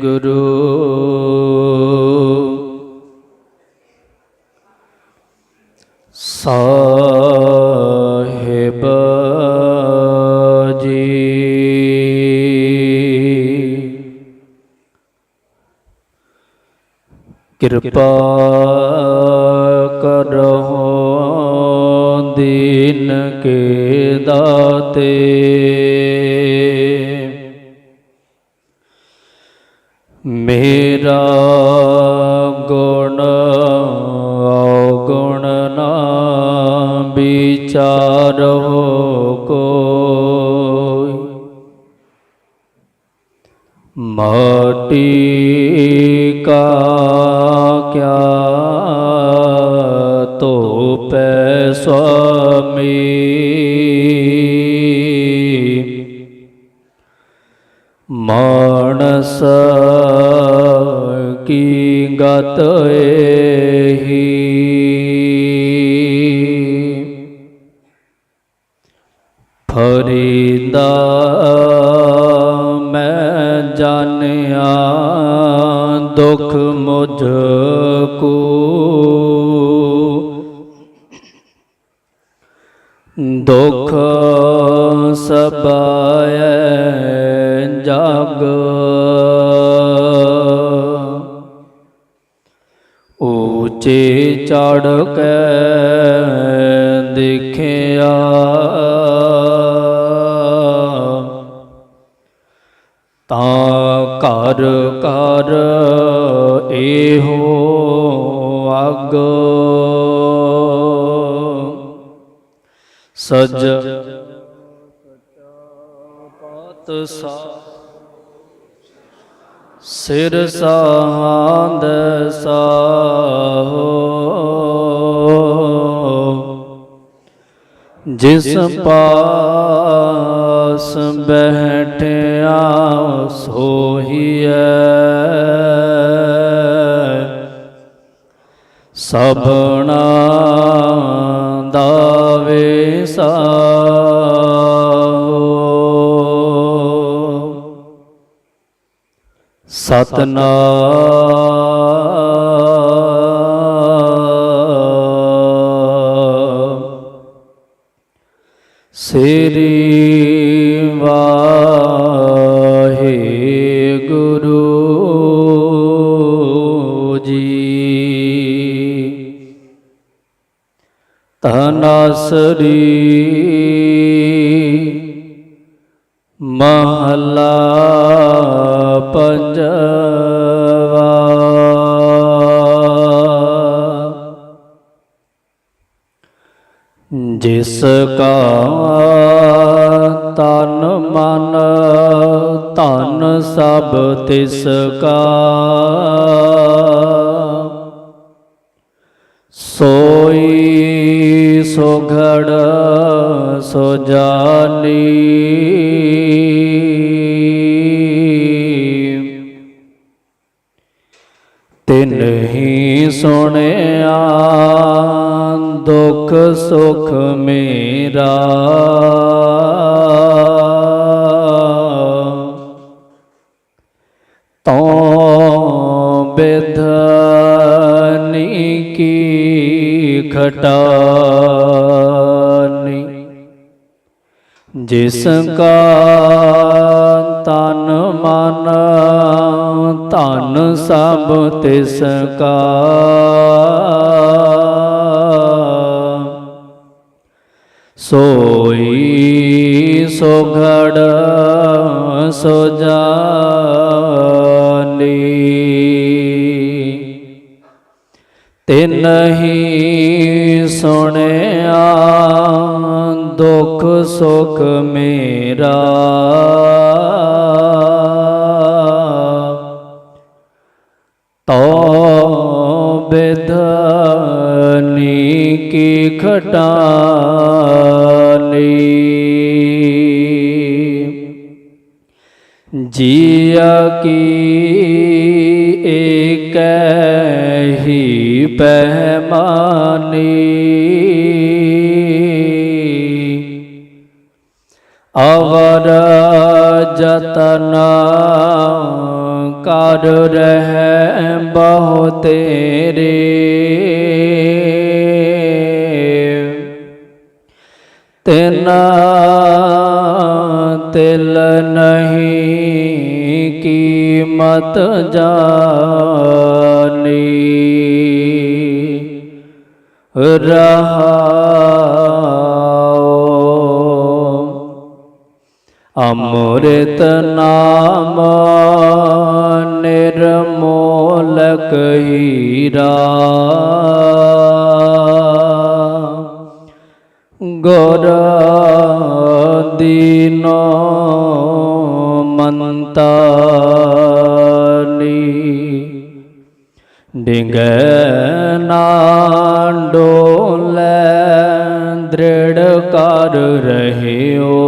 ਗੁਰੂ। ਸਾਹਿਬ ਜੀ। ਕਿਰਪਾ ਕਰੋ ਦੀਨ ਕੇ ਦਾਤੇ। ਗੁਣ ਔਗੁਣ ਨਾ ਵਿਚਾਰੋ ਕੋਈ। ਮਾਟੀ ਕਾ ਕਿਆ ਧੋਪੈ ਸੁਆਮੀ ਗਤ ਏਹੀ। ਫਰੀਦਾ ਮੈਂ ਜਾਣਿਆ ਦੁਖ ਚੜ ਕੇ ਦੇਖਿਆ। ਤਾਂ ਘਰ ਘਰ ਇਹੋ ਅਗ। ਸਜ ਪਤ ਸਾ ਸਿਰ ਸਾਹੰਦ ਸਾਹੋ। ਜਿਸ ਪਾਸ ਬੈਠਿਆ ਸੋਹੀਐ। ਸਭਨਾ ਦਾ ਵਿਸਾਹੋ ਸਤਨਾਮ ਤਨਸਰੀ ਮਹਲਾ ਪੰਜਵਾ। ਜਿਸ ਕਾ ਤਨ ਮਨ ਧਨ ਸਭ ਤਿਸ ਕਾ। ਸੁਘੜ ਸੋ ਜਾਨੀ। ਤਿਨ ਹੀ ਸੁਣਿਆ ਦੁੱਖ ਸੁਖ ਮੇਰਾ। ਖਟਾਨੀ। ਜਿਸ ਕਾ ਤਨ ਮਨ, ਧਨ ਸਭ ਤਿਸ ਕਾ ਸੋਈ ਸੁਘੜ ਸੋ ਜਾਨੀ ਤਿਨ ਹੀ ਸੁਣਿਆ ਦੁੱਖ ਸੁਖ ਮੇਰਾ। ਤੋ ਬਿਧਨੀ ਕੀ ਖਟਾਨੀ ਜੀਆ ਕੀ ਏਕ ਹੀ ਅਵਰ ਜਤਨਾ ਕਰ ਰਹਿ ਬਹੁ ਤੇਰੇ। ਤਿਨ ਤਿਲ ਨਹੀਂ ਕੀ ਕੀਮਤ ਜਾਣੀ ਰਹਾਉ ਅੰਮ੍ਰਿਤ ਨਾਮ ਨਿਰਮੋਲਕ ਹੀਰਾ ਗੁਰ ਦੀਨੋ ਮੰਤਾਨੀ। ਡਿੰਗੈ ਨਾ ਡੋਲੇ ਦ੍ਰਿੜ ਕਰ ਰਹਿਓ।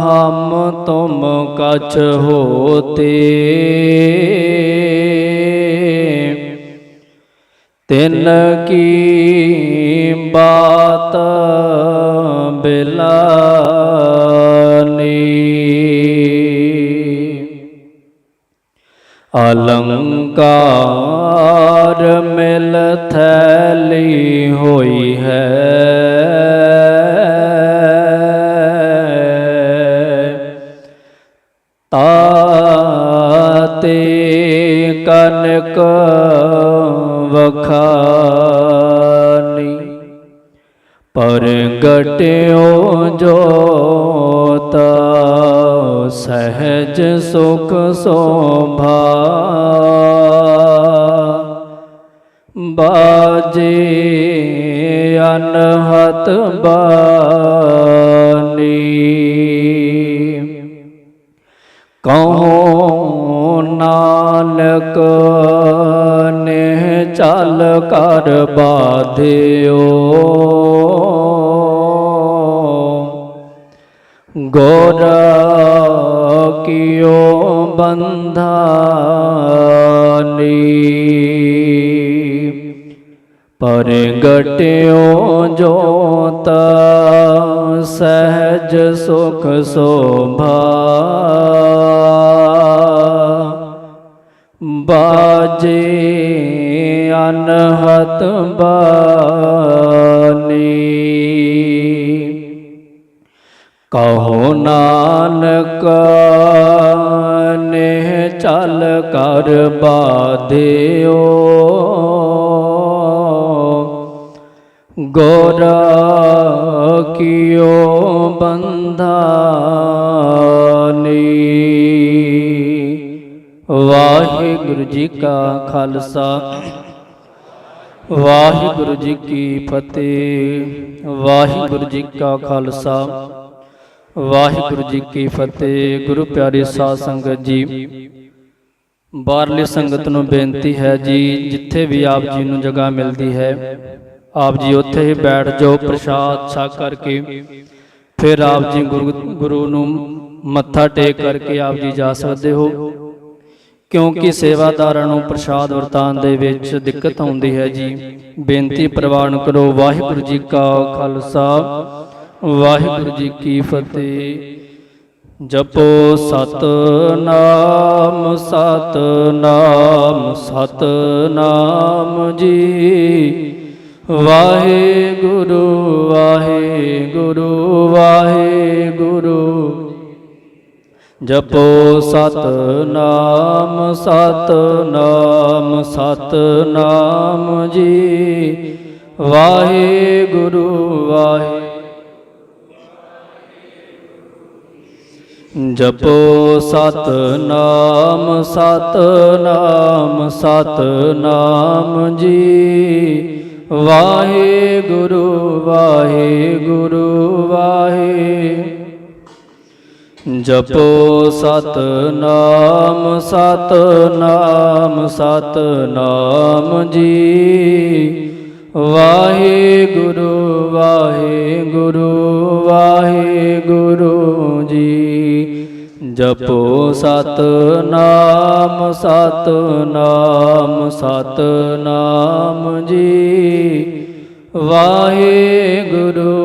हम तुम कछ होते तिन की बात बिलानी अलंकार मिल थैली होई है ਨਾਨਕ ਵਖਾਨੀ। ਪ੍ਰਗਟਿਓ ਜੋਤ ਸਹਿਜ ਸੁਖ ਸੋਭਾ। ਬਾਜੇ ਅਨਹਤ ਬਾਨੀ। ਨੇ ਚੱਲ ਕਰ ਬਾਧਿਓ ਗੋਰ ਕੀਓ ਬੰਧਾਨੀ ਪਰਗਟਿਓ ਜੋਤ ਸਹਿਜ ਸੁਖ ਸੋਭਾ ਬਾਜੇ ਅਨਹਤ ਬਾਨੀ ਕਹੋ ਨਾਨਕ ਨੇ ਚੱਲ ਕਰ ਬਾਧਿਓ। ਗੋਰ ਕੀਓ ਬੰਧਾਨੀ। ਵਾਹਿਗੁਰੂ ਜੀ ਕਾ ਖਾਲਸਾ। ਵਾਹਿਗੁਰੂ ਜੀ ਕੀ ਫਤਿਹ। ਵਾਹਿਗੁਰੂ ਜੀ ਕਾ ਖਾਲਸਾ। ਵਾਹਿਗੁਰੂ ਜੀ ਕੀ ਫਤਿਹ। ਗੁਰੂ ਪਿਆਰੇ ਸਾਧ ਸੰਗਤ ਜੀ। ਬਾਹਰਲੀ ਸੰਗਤ ਨੂੰ ਬੇਨਤੀ ਹੈ ਜੀ, ਜਿੱਥੇ ਵੀ ਆਪ ਜੀ ਨੂੰ ਜਗ੍ਹਾ ਮਿਲਦੀ ਹੈ, ਆਪ ਜੀ ਉੱਥੇ ਹੀ ਬੈਠ ਜਾਓ, ਪ੍ਰਸ਼ਾਦ ਛਕ ਕਰਕੇ। ਫਿਰ ਆਪ ਜੀ ਗੁਰੂ ਗੁਰੂ ਨੂੰ ਮੱਥਾ ਟੇਕ ਕਰਕੇ ਆਪ ਜੀ ਜਾ ਸਕਦੇ ਹੋ। ਕਿਉਂਕਿ ਸੇਵਾਦਾਰਾਂ ਨੂੰ ਪ੍ਰਸ਼ਾਦ ਵਰਤਾਨ ਦੇ ਵਿੱਚ ਦਿੱਕਤ ਆਉਂਦੀ ਹੈ ਜੀ। ਬੇਨਤੀ ਪ੍ਰਵਾਨ ਕਰੋ, ਵਾਹਿਗੁਰੂ ਜੀ ਕਾ ਖਾਲਸਾ, ਵਾਹਿਗੁਰੂ ਜੀ ਕੀ ਫਤਿਹ। ਜਪੋ ਸਤਨਾਮ ਸਤਨਾਮ ਸਤਨਾਮ ਜੀ। ਵਾਹਿਗੁਰੂ ਵਾਹਿਗੁਰੂ ਵਾਹਿਗੁਰੂ। ਜਪੋ ਸਤਨਾਮ ਸਤਨਾਮ ਸਤਨਾਮ ਜੀ। ਵਾਹਿਗੁਰੂ ਵਾਹਿ ਜਪੋ ਸਤ ਨਾਮ ਸਤ ਨਾਮ ਸਤ ਨਾਮ ਜੀ। ਵਾਹਿਗੁਰੂ ਵਾਹਿਗੁਰੂ, ਵਾਹਿ। ਜਪੋ ਸਤਨਾਮ ਸਤਨਾਮ ਸਤਨਾਮ ਜੀ। ਵਾਹਿਗੁਰੂ ਵਾਹਿਗੁਰੂ ਵਾਹਿਗੁਰੂ ਜੀ। ਜਪੋ ਸਤ ਨਾਮ ਸਤ ਨਾਮ ਸਤ ਨਾਮ ਜੀ। ਵਾਹਿਗੁਰੂ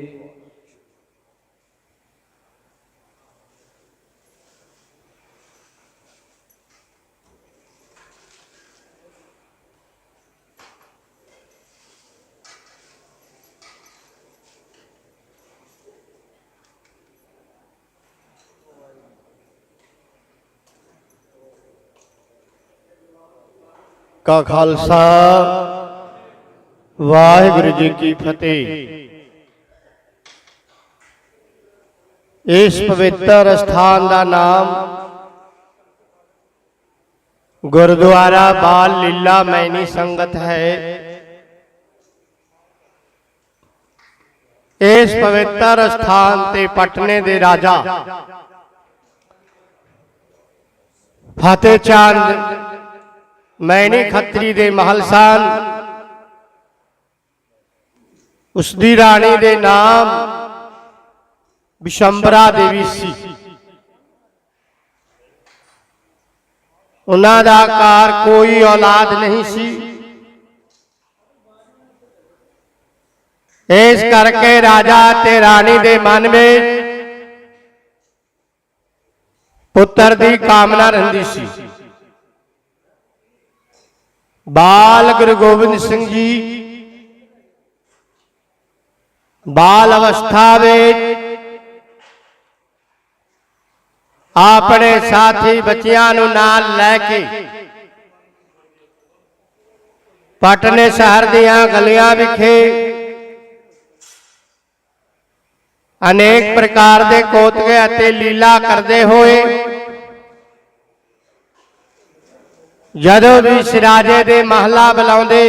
ਕਾ ਖਾਲਸਾ ਵਾਹਿਗੁਰੂ ਜੀ ਕੀ ਫਤਿਹ ਇਸ ਪਵਿੱਤਰ ਸਥਾਨ ਦਾ ਨਾਮ ਗੁਰਦੁਆਰਾ ਬਾਲ ਲੀਲਾ ਮੈਨੀ ਸੰਗਤ ਹੈ ਇਸ ਪਵਿੱਤਰ ਸਥਾਨ ਤੇ ਪਟਨੇ ਦੇ ਰਾਜਾ ਫਤਿਹ ਚੰਦ ਮੈਨੇ ਖੱਤਰੀ ਦੇ ਮਹਲ ਸਨ ਉਸ ਦੀ ਰਾਣੀ ਦੇ ਨਾਮ ਬਿਸ਼ੰਬਰਾ ਦੇਵੀ ਸੀ ਉਹਨਾਂ ਦਾ ਕਾਰ ਕੋਈ ਔਲਾਦ ਨਹੀਂ ਸੀ ਇਸ ਕਰਕੇ ਰਾਜਾ ਤੇ ਰਾਣੀ ਦੇ ਮਨ ਵਿੱਚ ਪੁੱਤਰ ਦੀ ਕਾਮਨਾ ਰਹਿੰਦੀ ਸੀ ਬਾਲ ਗੁਰੂ ਗੋਬਿੰਦ ਸਿੰਘ ਜੀ। ਬਾਲ ਅਵਸਥਾ ਵਿੱਚ ਆਪਣੇ ਸਾਥੀ ਬੱਚਿਆਂ ਨੂੰ ਨਾਲ ਲੈ ਕੇ ਪਟਨੇ ਸ਼ਹਿਰ ਦੀਆਂ ਗਲੀਆਂ ਵਿਖੇ ਅਨੇਕ ਪ੍ਰਕਾਰ ਦੇ ਕੋਤਕੇ ਅਤੇ ਲੀਲਾ ਕਰਦੇ ਹੋਏ ਜਦੋਂ ਵੀ ਸਿਰਾਜੇ ਦੇ ਮਹਲਾ ਬੁਲਾਉਂਦੇ,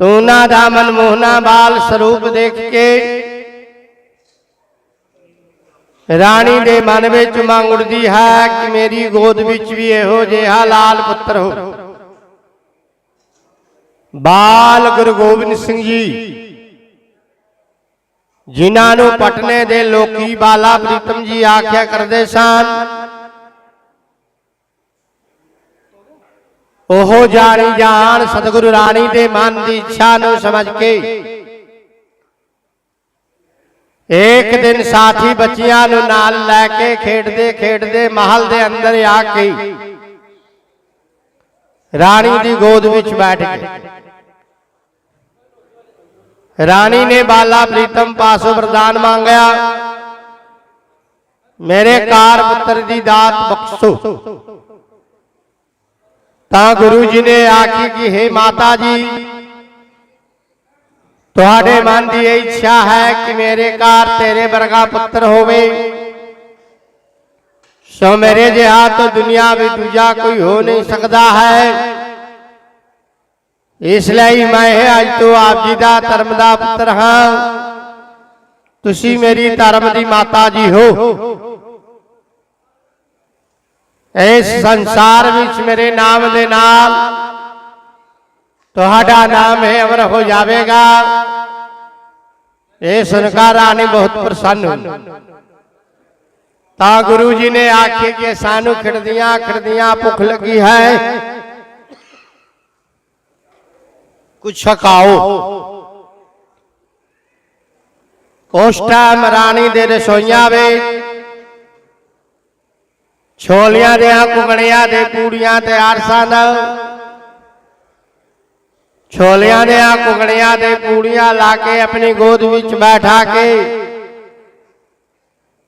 ਤੂੰ ਉਹਨਾਂ ਦਾ ਮਨਮੋਹਨਾ ਬਾਲ ਸਰੂਪ ਦੇਖ ਕੇ ਰਾਣੀ ਦੇ ਮਨ ਵਿੱਚ ਮੰਗ ਉੱਠਦੀ ਹੈ ਕਿ ਮੇਰੀ ਗੋਦ ਵਿੱਚ ਵੀ ਇਹੋ ਜਿਹਾ ਲਾਲ ਪੁੱਤਰ ਹੋ। ਬਾਲ ਗੁਰੂ ਗੋਬਿੰਦ ਸਿੰਘ ਜੀ, ਜਿਨ੍ਹਾਂ ਨੂੰ ਪਟਨੇ ਦੇ ਲੋਕੀ ਬਾਲਾ ਪ੍ਰੀਤਮ ਜੀ ਆਖਿਆ ਕਰਦੇ ਸਨ ਉਹ ਜਾਣੀ ਜਾਣ ਸਤਿਗੁਰੂ ਰਾਣੀ ਦੇ ਮਨ ਦੀ ਇੱਛਾ ਨੂੰ ਸਮਝ ਕੇ। ਇੱਕ ਦਿਨ ਸਾਥੀ ਬੱਚਿਆਂ ਨੂੰ ਨਾਲ ਲੈ ਕੇ ਖੇਡਦੇ ਖੇਡਦੇ ਮਹਲ ਦੇ ਅੰਦਰ ਆ ਕੇ ਰਾਣੀ ਦੀ ਗੋਦ ਵਿੱਚ ਬੈਠ ਗਏ। ਰਾਣੀ ਨੇ ਬਾਲਾ ਪ੍ਰੀਤਮ ਪਾਸੋਂ ਵਰਦਾਨ ਮੰਗਿਆ ਮੇਰੇ ਕਾਰ ਪੁੱਤਰ ਦੀ ਦਾਤ ਬਖਸ਼ੋ। ਤਾਂ ਗੁਰੂ ਜੀ ਨੇ ਆਖੀ ਕਿ हे ਮਾਤਾ ਜੀ, ਤੁਹਾਡੇ ਮਨ ਦੀ ਇਹ ਇੱਛਾ ਹੈ ਕਿ ਮੇਰੇ ਘਰ ਤੇਰੇ ਵਰਗਾ ਪੁੱਤਰ ਹੋਵੇ। ਸੋ ਮੇਰੇ ਜਿਹਾ ਤਾਂ ਦੁਨੀਆ ਵਿੱਚ ਦੂਜਾ ਕੋਈ ਹੋ ਨਹੀਂ ਸਕਦਾ ਹੈ। ਇਸ ਲਈ ਮੈਂ ਇਹ ਅੱਜ ਤੋਂ ਆਪ ਜੀ ਦਾ ਧਰਮ ਦਾ ਪੁੱਤਰ ਹਾਂ। ਤੁਸੀਂ ਮੇਰੀ ਧਰਮ ਦੀ ਮਾਤਾ ਜੀ ਹੋ। ਇਸ ਸੰਸਾਰ ਵਿੱਚ ਮੇਰੇ ਨਾਮ ਦੇ ਨਾਲ ਤੁਹਾਡਾ ਨਾਮ ਹੈ ਅਮਰ ਹੋ ਜਾਵੇਗਾ। ਇਹ ਸੁਣ ਰਾਣੀ ਬਹੁਤ ਪ੍ਰਸੰਨ ਹੋਈ। ਤਾਂ ਗੁਰੂ ਜੀ ਨੇ ਆਖੇ ਕਿ ਸਾਨੂੰ ਖਿੜਦੀਆਂ ਖਿੜਦੀਆਂ ਭੁੱਖ ਲੱਗੀ ਹੈ। ਕੁਛ ਛਕਾਓ। ਉਸ ਟਾਈਮ ਰਾਣੀ ਦੇ ਰਸੋਈਆਂ ਵਿੱਚ ਛੋਲਿਆਂ ਦੇ ਕੁਗੜਿਆਂ ਦੇ, ਪੂੜੀਆਂ ਤਿਆਰ ਸਨ ਛੋਲਿਆਂ ਦੇ ਆ ਦੇ, ਪੂੜੀਆਂ ਲਾ ਕੇ ਆਪਣੀ ਗੋਦ ਵਿੱਚ ਬੈਠਾ ਕੇ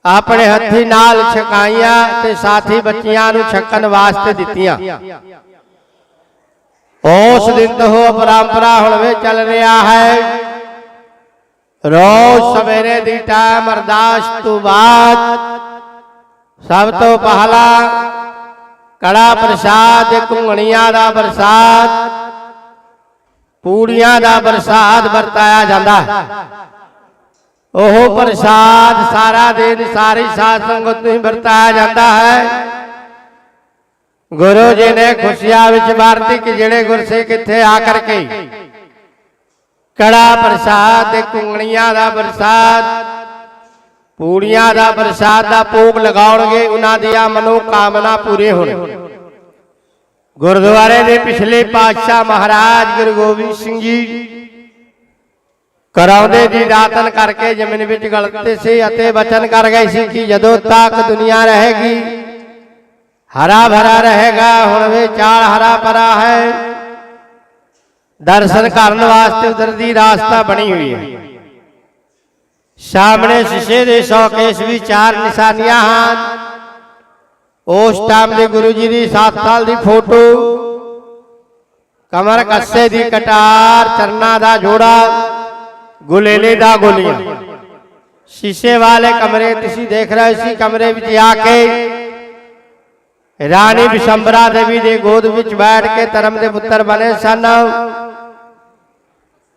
ਆਪਣੇ ਹੱਥੀ ਨਾਲ ਛਕਾਈਆਂ ਤੇ ਸਾਥੀ ਬੱਚਿਆਂ ਨੂੰ ਛਕਣ ਵਾਸਤੇ ਦਿੱਤੀਆਂ। ਉਸ ਦਿਨ ਤੋਂ ਪਰੰਪਰਾ ਹੁਣ ਵੀ ਚੱਲ ਰਿਹਾ ਹੈ। ਰੋਜ਼ ਸਵੇਰੇ ਦੀ ਟਾਈਮ ਅਰਦਾਸ ਤੋਂ ਬਾਅਦ ਸਭ ਤੋਂ ਪਹਿਲਾ ਕੜਾ ਪ੍ਰਸਾਦ, ਘੁੰਗਣੀਆਂ ਦਾ ਪ੍ਰਸਾਦ, ਪੂੜੀਆਂ ਦਾ ਪ੍ਰਸਾਦ ਵਰਤਾਇਆ ਜਾਂਦਾ। ਹੈ ਉਹ ਪ੍ਰਸਾਦ ਸਾਰਾ ਦਿਨ ਸਾਰੀ ਸਾਧ ਸੰਗਤ ਨੂੰ ਹੀ ਵਰਤਾਇਆ ਜਾਂਦਾ ਹੈ। ਗੁਰੂ ਜੀ ਨੇ ਖੁਸ਼ੀਆਂ ਵਿੱਚ ਵਰਤੀ ਕਿ ਜਿਹੜੇ ਗੁਰਸਿੱਖ ਕਿੱਥੇ ਆ ਕਰਕੇ ਕੜਾ ਪ੍ਰਸਾਦ ਤੇ ਕੁੰਗਣੀਆਂ ਦਾ ਪ੍ਰਸਾਦ ਪੂੜੀਆਂ ਦਾ ਪ੍ਰਸਾਦ ਦਾ ਭੋਗ ਲਗਾਉਣਗੇ, ਉਹਨਾਂ ਦੀਆਂ ਮਨੋ ਕਾਮਨਾ ਪੂਰੇ ਹੋਣ ਗੁਰਦੁਆਰੇ ਦੇ ਪਿਛਲੇ ਪਾਤਸ਼ਾਹ ਮਹਾਰਾਜ ਗੁਰੂ ਗੋਬਿੰਦ ਸਿੰਘ ਜੀ ਕਰਾਉਂਦੇ ਦੀ ਦਾਤਨ ਕਰਕੇ ਜ਼ਮੀਨ ਵਿੱਚ ਗਲਤੇ ਸੀ ਅਤੇ ਵਚਨ ਕਰ ਗਏ ਸੀ ਕਿ ਜਦੋਂ ਤੱਕ ਦੁਨੀਆ ਰਹੇਗੀ, ਹਰਾ ਭਰਾ ਰਹੇਗਾ, ਹੁਣ ਵੀ ਚਾਲ ਹਰਾ ਭਰਾ ਹੈ। ਦਰਸ਼ਨ ਕਰਨ ਵਾਸਤੇ ਉਧਰ ਦੀ ਰਾਸਤਾ ਬਣੀ ਹੋਈ ਹੈ। ਸਾਹਮਣੇ ਸ਼ੀਸ਼ੇ ਦੇ ਸ਼ੌਕੇਸ਼ ਵੀ ਚਾਰ ਨਿਸ਼ਾਨੀਆਂ ਹਨ। ਉਸ ਟਾਈਮ ਦੇ ਗੁਰੂ ਜੀ ਦੀ 7 ਸਾਲ ਦੀ ਫੋਟੋ, ਕਮਰ ਕੱਸੇ ਦੀ ਕਟਾਰ, ਚਰਨਾ ਦਾ ਜੋੜਾ, ਗੁਲੇਲੇ ਦਾ ਗੋਲੀਆਂ। ਸ਼ੀਸ਼ੇ ਵਾਲੇ ਕਮਰੇ ਤੁਸੀਂ ਦੇਖ ਰਹੇ ਸੀ, ਕਮਰੇ ਵਿੱਚ ਆ ਕੇ ਰਾਣੀ ਬਿਸ਼ੰਬਰਾ ਦੇਵੀ ਦੇ ਗੋਦ ਵਿੱਚ ਬੈਠ ਕੇ ਧਰਮ ਦੇ ਪੁੱਤਰ ਬਣੇ ਸਨ।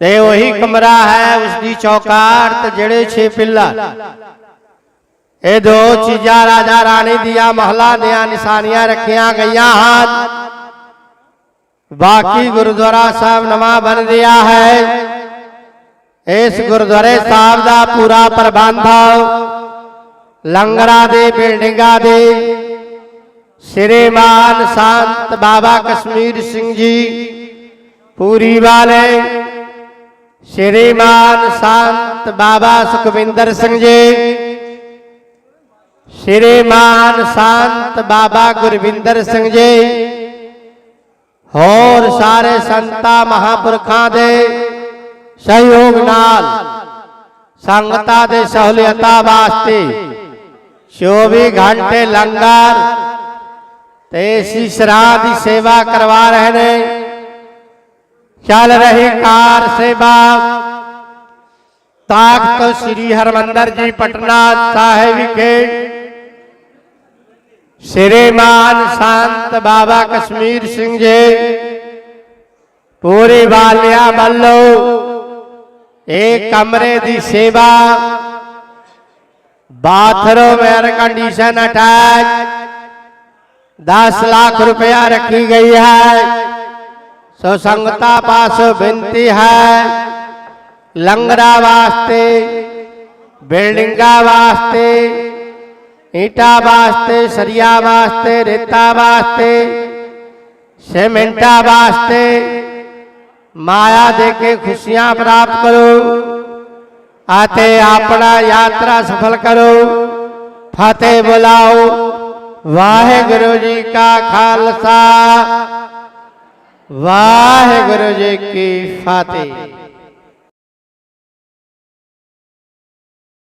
ਤੇ ਉਹੀ ਕਮਰਾ ਹੈ ਉਸ ਦੀ ਚੌਕਾਟ ਤੇ ਜਿਹੜੇ ਛੇ ਪਿੱਲਾ। ਇਹ ਦੋ ਚੀਜ਼ਾਂ ਰਾਜਾ ਰਾਣੀ ਦੀਆਂ ਮਹਲਾ ਦੀਆਂ ਨਿਸ਼ਾਨੀਆਂ ਰੱਖੀਆਂ ਗਈਆਂ ਹਨ। ਬਾਕੀ ਗੁਰਦੁਆਰਾ ਸਾਹਿਬ ਨਵਾਂ ਬਣ ਰਿਹਾ ਹੈ। ਇਸ ਗੁਰਦੁਆਰੇ ਸਾਹਿਬ ਦਾ ਪੂਰਾ ਪ੍ਰਬੰਧ ਲੰਗਰਾਂ ਦੇ ਬਿਲਡਿੰਗਾਂ ਦੇ। ਸ੍ਰੀਮਾਨ ਸੰਤ ਬਾਬਾ ਕਸ਼ਮੀਰ ਸਿੰਘ ਜੀ ਪੂਰੀ ਵਾਲੇ। ਸ੍ਰੀਮਾਨ ਸੰਤ ਬਾਬਾ ਸੁਖਵਿੰਦਰ ਸਿੰਘ ਜੀ। ਸ੍ਰੀਮਾਨ ਸੰਤ ਬਾਬਾ ਗੁਰਵਿੰਦਰ ਸਿੰਘ ਜੀ। ਹੋਰ ਸਾਰੇ ਸੰਤਾਂ ਮਹਾਪੁਰਖਾਂ ਦੇ ਸਹਿਯੋਗ ਨਾਲ, ਸੰਗਤਾਂ ਦੇ ਸਹੂਲਤਾਂ ਵਾਸਤੇ 24 ਘੰਟੇ ਲੰਗਰ ਤੇ ਸਿਸਰਾ ਦੀ ਸੇਵਾ ਕਰਵਾ ਰਹੇ ਨੇ। ਚੱਲ ਰਹੀ ਕਾਰ ਸੇਵਾ। ਤਾਕਤ ਸ੍ਰੀ ਹਰਮੰਦਰ ਜੀ ਪਟਨਾ ਸਾਹਿਬ ਵਿਖੇ। ਸ੍ਰੀਮਾਨ ਸੰਤ ਬਾਬਾ ਕਸ਼ਮੀਰ ਸਿੰਘ ਜੀ, ਪੂਰੀ ਵਾਲਿਆ ਵੱਲੋਂ ਇਹ ਕਮਰੇ ਦੀ ਸੇਵਾ। Bathroom air condition attach 10 lakh ਰੁਪਇਆ ਰੱਖੀ ਗਈ ਹੈ। ਸੋ ਸੰਗਤਾਂ ਪਾਸ ਬੇਨਤੀ ਹੈ। ਲੰਗਰਾਂ ਵਾਸਤੇ, ਬਿਲਡਿੰਗਾਂ ਵਾਸਤੇ, ਈਟਾਂ ਵਾਸਤੇ, ਸਰੀਆ ਵਾਸਤੇ, ਰੇਤਾ ਵਾਸਤੇ, ਸੀਮੈਂਟਾਂ ਵਾਸਤੇ ਮਾਇਆ ਦੇ ਕੇ ਖੁਸ਼ੀਆਂ ਪ੍ਰਾਪਤ ਕਰੋ ਅਤੇ ਆਪਣਾ ਯਾਤਰਾ ਸਫਲ ਕਰੋ। ਫਤਿਹ ਬੁਲਾਓ। ਵਾਹਿਗੁਰੂ ਜੀ ਕਾ ਖਾਲਸਾ। ਵਾਹਿਗੁਰੂ ਜੀ ਕੀ ਫਤਿਹ।